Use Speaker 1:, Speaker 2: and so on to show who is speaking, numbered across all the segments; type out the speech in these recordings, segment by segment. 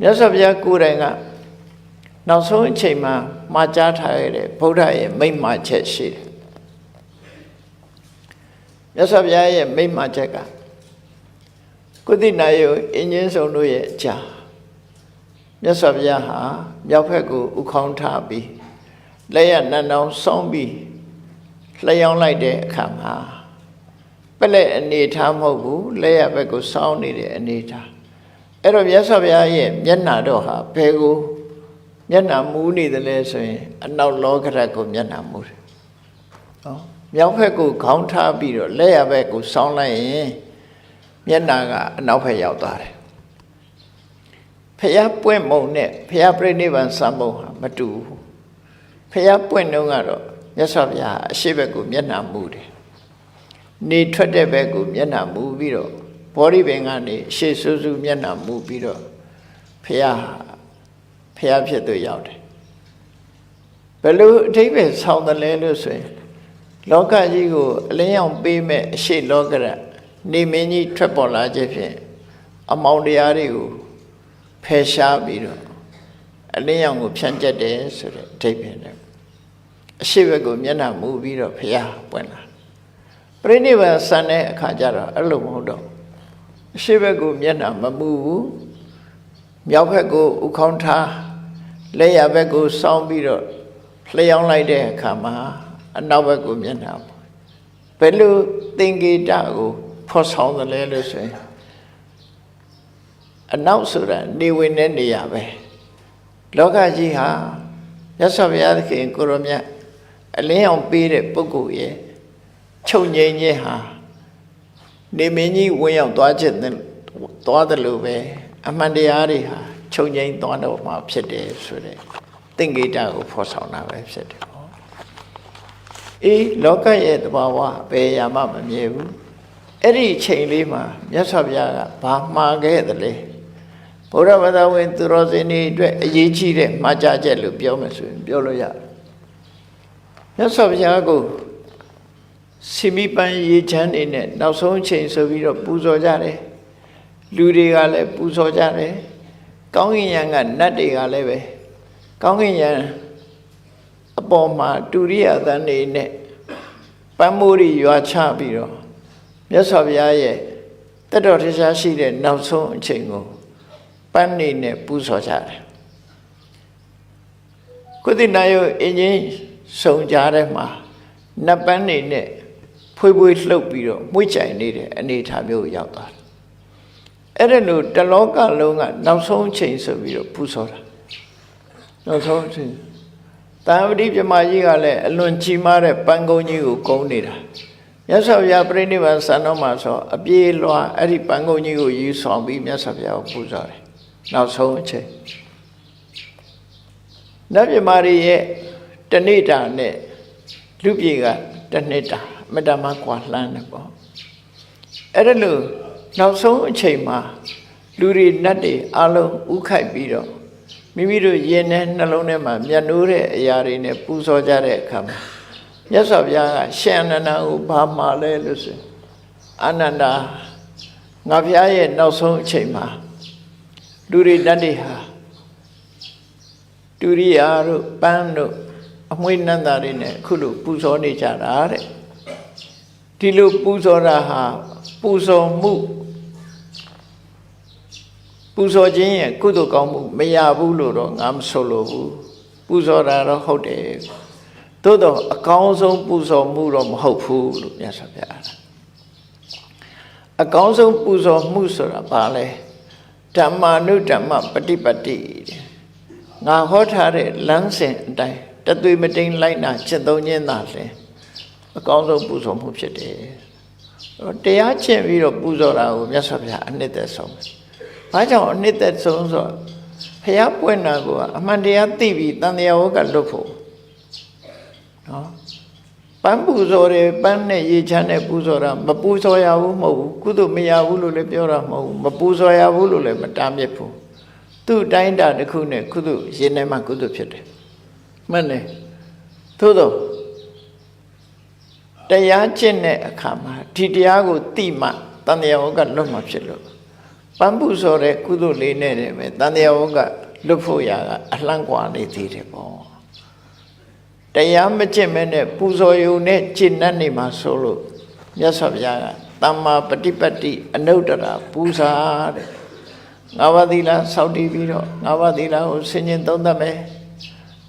Speaker 1: မြတ်စွာဘုရားကိုယ်တိုင်ကနောက်ဆုံးအချိန်မှာမှာကြားထားရတဲ့ဗုဒ္ဓရဲ့မိန့်မှာချက်ရှိတယ်မြတ်စွာဘုရားရဲ့မိန့်မှာချက်ကကုသနာယုအင်းချင်းဆုံးတို့ရဲ့အကြာမြတ်စွာဘုရားဟာမြောက်ဘက်ကိုဥခေါင်းထားပြီးလက်ရနန်းတော်ဆောင်းပြီးလျှောင်းလိုက်တဲ့အခါမှာပလက်အနေထားမဟုတ်ဘူးလက်ရဘက်ကိုစောင်းနေတဲ့အနေထား အဲ့တော့မြတ်စွာဘုရားရဲ့မျက်နှာတော့ဟာဘယ်ကိုမျက်နှာမူးနေတယ်လဲဆိုရင် အနောက်လောကရတ်ကိုမျက်နှာမူးတယ်နော်မြောက်ဘက်ကိုခေါင်းထားပြီးတော့လက်ရဘက်ကိုစောင်းလိုက်ရင်မျက်နှာကအနောက်ဘက်ရောက်သွားတယ်ဖះပွင့်မုံနဲ့ဖះပြိဋိဘံစံမုံဟာမတူဘူးဖះပွင့်တော့ကတော့မြတ်စွာဘုရားအရှိဘက်ကိုမျက်နှာမူတယ်နေထွက်တဲ့ဘက်ကိုမျက်နှာမူပြီးတော့ ဘောဓိပင်ကနေရှေ့ဆူဆူမျက်နှာမူပြီးတော့ဖះဖះဖြစ်သူရောက်တယ်ဘယ်လိုအထိပ္ပယ်ဆောင်းတယ်လဲလို့ဆိုရင်လောကကြီးကိုအလင်းရောင်ပေးမဲ့အရှိလောကရနေမင်းကြီးထွက်ပေါ်လာခြင်းဖြင့်အမောင်တရားတွေကိုဖယ်ရှားပြီးတော့အလင်းရောင်ကိုဖြန့်ကျက်တယ်ဆိုတဲ့အထိပ္ပယ်နဲ့အရှိဘက်ကိုမျက်နှာမူပြီးတော့ဖះပွင့်လာပြိဋိဘံဆန်တဲ့အခါကျတော့အဲ့လိုမဟုတ်တော့ အရှိဘက်ကိုမျက်နှာမမူဘူးမြောက်ဘက်ကိုဥခေါင်းထားလက်ရဘက်ကိုစောင်းပြီးတော့လျှောင်းလိုက်တဲ့အခါမှာအနောက်ဘက်ကိုမျက်နှာဘယ်လိုသင်္ကေတကိုဖော်ဆောင်တယ်လဲလို့ဆိုရင်အနောက်ဆိုတာနေဝင်တဲ့နေရာပဲလောကကြီးဟာရသော်ဘုရားသခင်ကိုရောမြတ်အလင်းအောင်ပေးတဲ့ပုဂ္ဂိုလ်ရဲ့ချုပ်ငြိမ်းခြင်းဟာ နေမင်းကြီးဝင်ရောက်သွားခြင်းသွားတယ်လို့ပဲအမှန်တရားတွေဟာချုပ်ငြိမ်းသွားတော့မှာဖြစ်တယ်ဆိုတဲ့သင်္ကေတကိုဖော်ဆောင်တာပဲဖြစ်တယ်ပေါ့အေးလောကရဲ့တဘာဝဘယ်ရာမှမမြဲဘူးအဲ့ဒီအချိန်လေးမှာမြတ်စွာဘုရားကဘာမှားခဲ့သလဲဘုရားဘာသာဝင်သူတော်စင်တွေအတွက်အရေးကြီးတဲ့မှားကြချက်လို့ပြောမယ်ဆိုရင်ပြောလို့ရတယ်မြတ်စွာဘုရားကို စီမီပန်းရေချမ်းနေနဲ့နောက်ဆုံးအချိန်ဆိုပြီးတော့ပူဇော်ကြတယ်လူတွေကလည်းပူဇော်ကြတယ်ကောင်းကင်ယံကနတ်တွေကလည်းပဲကောင်းကင်ယံအပေါ်မှာတူရိယသန်နေနဲ့ပန်းမိုးတွေရွာချပြီးတော့မြတ်စွာဘုရားရဲ့တက်တော်ထရှားရှိတဲ့နောက်ဆုံးအချိန်ကိုပန်းနေနဲ့ပူဇော်ကြတယ်ကုသနာယအင်းကြီးစုံကြတဲ့မှာနတ်ပန်းနေနဲ့ ဖွေးဖွေးလှုပ်ပြီးတော့မှုချိုင်နေတဲ့အနေအထားမျိုးရောက်သွားတယ်အဲ့ဒါလို့တလောကလုံးကနောက်ဆုံးချိန်ဆိုပြီးတော့ပူဇော်တာနောက်ဆုံးချိန်တန်ဝတိပြမကြီးကလည်းအလွန်ကြီးမားတဲ့ပန်းကုန်းကြီးကိုကုန်းနေတာမြတ်စွာဘုရားပြိဋိဘံစံတော်မှာဆိုအပြေးလွှာအဲ့ဒီပန်းကုန်းကြီးကိုယူဆောင်ပြီးမြတ်စွာဘုရားကိုပူဇော်တယ်နောက်ဆုံးအချိန်နတ်ပြမကြီးရဲ့တဏိတာနဲ့လူပြေကတနှစ်တာ မတမကွာလှမ်းတယ်ပေါ့အဲ့ဒါလို့နောက်ဆုံးအချိန်မှာလူတွေနတ်တွေအလုံးဥခိုက်ပြီးတော့မိမိတို့ရင်ထဲနှလုံးထဲမှာမျက်နှိုးတဲ့အရာတွေနဲ့ပူဇော်ကြတဲ့အခါမှာမြတ်စွာဘုရားကရှင်အနန္ဒကိုဘာမှလဲလို့ဆိုအာနန္ဒာငါဘုရားရဲ့နောက်ဆုံးအချိန်မှာလူတွေနတ်တွေဟာတူရိယာတို့ပန်းတို့အမွှေးနန္တာတွေနဲ့အခုလိုပူဇော်နေကြတာတဲ့ ဒီလိုပူဇော်တာဟာပူဇော်မှုပူဇော်ခြင်းရဲ့ကုသိုလ်ကောင်းမှုမရဘူးလို့တော့ငါမဆိုလိုဘူးပူဇော်တာတော့ဟုတ်တယ်သို့တော့အကောင်းဆုံးပူဇော်မှုတော့မဟုတ်ဘူးလို့မြတ်စွာဘုရားအကောင်းဆုံးပူဇော်မှုဆိုတာဘာလဲဓမ္မာနုဓမ္မပฏิပတ္တိငါဟောထားတဲ့လမ်းစဉ်အတိုင်းတသွေမတိန်လိုက်နာချက်သုံးခြင်းသာလျှင် အကောင်းဆုံးပူဇော်မှုဖြစ်တယ်တရားကျင့်ပြီးတော့ပူဇော်တာကိုမြတ်စွာဘုရားအနှစ်သက်ဆုံးတယ်။ဘာကြောင့်အနှစ်သက်ဆုံးဆိုတော့ဘုရားပွင့်တာကအမှန်တရားသိပြီးတန်တရားဝကလွတ်ဖို့နော်ပန်းပူဇော်တယ်ပန်းနဲ့ရေချမ်းနဲ့ပူဇော်တာမပူဇော်ရဘူးမဟုတ်ဘူးကုသိုလ်မရဘူးလို့လည်းပြောတာမဟုတ်ဘူးမပူဇော်ရဘူးလို့လည်းမတားမြစ်ဘူးသူ့တိုင်းတာတစ်ခုနဲ့ကုသိုလ်ရင်ထဲမှာကုသိုလ်ဖြစ်တယ်မှန်တယ်သို့တော့ တရားကျင့်တဲ့အခါမှာဒီတရားကိုသိမှတန်တရားဝကလွတ်မှာဖြစ်လို့ပန်းပုဆိုတဲ့ကုသိုလ်လေးနဲ့တည်းပဲတန်တရားဝကလွတ်ဖို့ရာကအလှန့်ကွာနေသေးတယ်ပေါ့တရားမကျင့်မဲနဲ့ပူဇော်ယုံနဲ့ကျင့်တတ်နေမှာဆိုလို့မြတ်စွာဘုရားကတမ္မာပฏิပတ်တိအနုတ္တရာပူဇာတဲ့ငါးပါးသီလစောင့်တည်ပြီးတော့ငါးပါးသီလကိုဆင်ញင်သုံးသပ်မယ်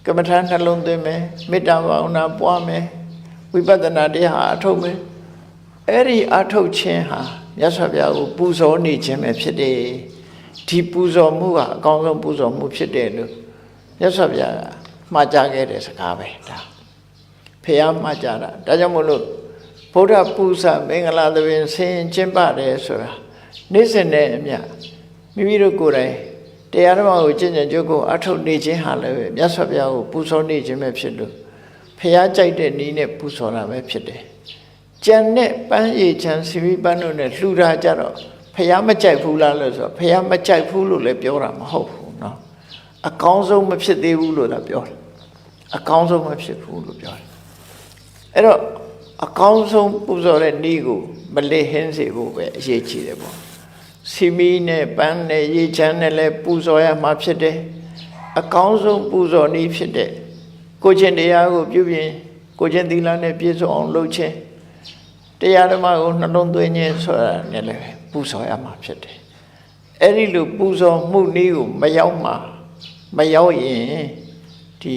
Speaker 1: ကမ္မထာနှလုံးသွင်းမယ်မေတ္တာဘာဝနာပွားမယ် ဝိပဿနာတရားအထုတ်မယ်အဲ့ဒီအထုတ်ခြင်းဟာမြတ်စွာဘုရားကိုပူဇော်နေခြင်းပဲဖြစ်တယ်ဒီပူဇော်မှုဟာအကောင်းဆုံးပူဇော်မှုဖြစ်တယ်လို့မြတ်စွာဘုရားကမှားကြားခဲ့တဲ့စကားပဲဒါဖះမှားကြားတာဒါကြောင့်မို့လို့ဗုဒ္ဓပူဇာမင်္ဂလာသဘင်ဆင်ကျင့်ပါတယ်ဆိုတာနေ့စဉ်နဲ့အမျှမိမိတို့ကိုယ်တိုင်တရားဓမ္မကိုကျင့်ကြံကြိုးကိုအထုတ်နေခြင်းဟာလည်းပဲမြတ်စွာဘုရားကိုပူဇော်နေခြင်းပဲဖြစ်လို့ ဖះကြိုက်တဲ့နည်းနဲ့ပူဇော်တာပဲဖြစ်တယ် ကြံတဲ့ပန်းရည်ချမ်းစီမီပန်းတို့နဲ့လှူတာကြတော့ဖះမကြိုက်ဘူးလားလို့ဆိုတော့ဖះမကြိုက်ဘူးလို့လည်းပြောတာမဟုတ်ဘူးเนาะအကောင်းဆုံးမဖြစ်သေးဘူးလို့သာပြောတယ်အကောင်းဆုံးမဖြစ်ဘူးလို့ပြောတယ်အဲ့တော့အကောင်းဆုံးပူဇော်တဲ့နေ့ကိုမလစ်ဟင်းစေဖို့ပဲအရေးကြီးတယ်ပေါ့စီမီနဲ့ပန်းနဲ့ရည်ချမ်းနဲ့လည်းပူဇော်ရမှာဖြစ်တယ်အကောင်းဆုံးပူဇော်နည်းဖြစ်တဲ့ ကိုချင်းတရားကိုပြုပြင်ကိုချင်းသီလနဲ့ပြည့်စုံအောင်လုပ်ခြင်းတရားဓမ္မကိုနှလုံးသွင်းခြင်းဆိုတာနဲ့လည်းပူဇော်ရမှာဖြစ်တယ်။အဲ့ဒီလိုပူဇော်မှုနည်းကိုမရောက်မှာမရောက်ရင်ဒီ